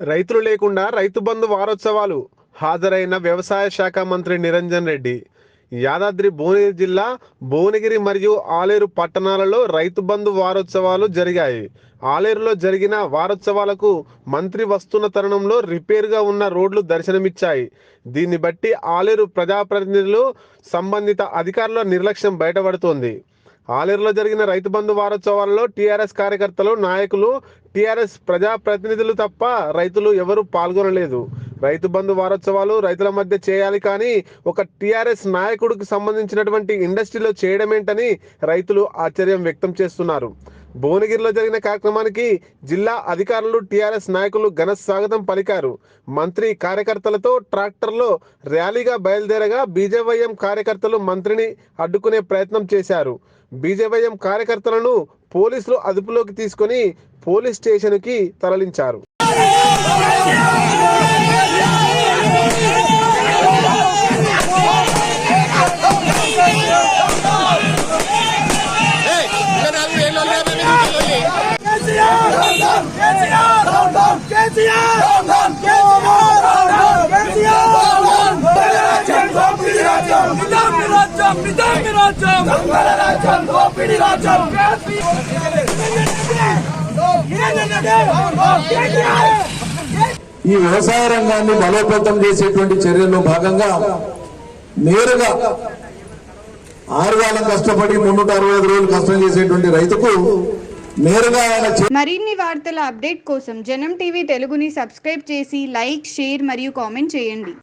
రైతులు లేకుండా రైతు బంధు వారోత్సవాలు హాజరైన వ్యవసాయ శాఖ మంత్రి నిరంజన్ రెడ్డి. యాదాద్రి భువనగిరి జిల్లా భువనగిరి మరియు ఆలేరు పట్టణాలలో రైతు బంధు వారోత్సవాలు జరిగాయి. ఆలేరులో జరిగిన వారోత్సవాలకు మంత్రి వస్తున్న తరుణంలో రిపేర్గా ఉన్న రోడ్లు దర్శనమిచ్చాయి. దీన్ని బట్టి ఆలేరు ప్రజాప్రతినిధులు సంబంధిత అధికారుల నిర్లక్ష్యం బయటపడుతోంది. ఆలేరులో జరిగిన రైతు బంధు వారోత్సవాలలో టీఆర్ఎస్ కార్యకర్తలు నాయకులు టీఆర్ఎస్ ప్రజాప్రతినిధులు తప్ప రైతులు ఎవరూ పాల్గొనలేదు. రైతు బంధు వారోత్సవాలు రైతుల మధ్య చేయాలి కానీ ఒక టీఆర్ఎస్ నాయకుడికి సంబంధించినటువంటి ఇండస్ట్రీలో చేయడమేంటని రైతులు ఆశ్చర్యం వ్యక్తం చేస్తున్నారు. భువనగిరిలో జరిగిన కార్యక్రమానికి జిల్లా అధికారులు టీఆర్ఎస్ నాయకులు ఘన స్వాగతం పలికారు. మంత్రి కార్యకర్తలతో ట్రాక్టర్లో ర్యాలీగా బయలుదేరగా బీజేవైఎం కార్యకర్తలు మంత్రిని అడ్డుకునే ప్రయత్నం చేశారు. బీజేవైఎం కార్యకర్తలను పోలీసులు అదుపులోకి తీసుకొని పోలీస్ స్టేషన్కి తరలించారు. ఈ వ్యవసాయ రంగాన్ని బలోపేతం చేసేటువంటి చర్యల్లో భాగంగా నేరుగా ఆరుగాలం కష్టపడి మున్నూట అరవై ఐదు రోజులు కష్టం చేసేటువంటి రైతుకు నేరుగా ఆయన మరిన్ని వార్తల అప్డేట్ కోసం జనం టీవీ తెలుగుని సబ్స్క్రైబ్ చేసి లైక్ షేర్ మరియు కామెంట్ చేయండి.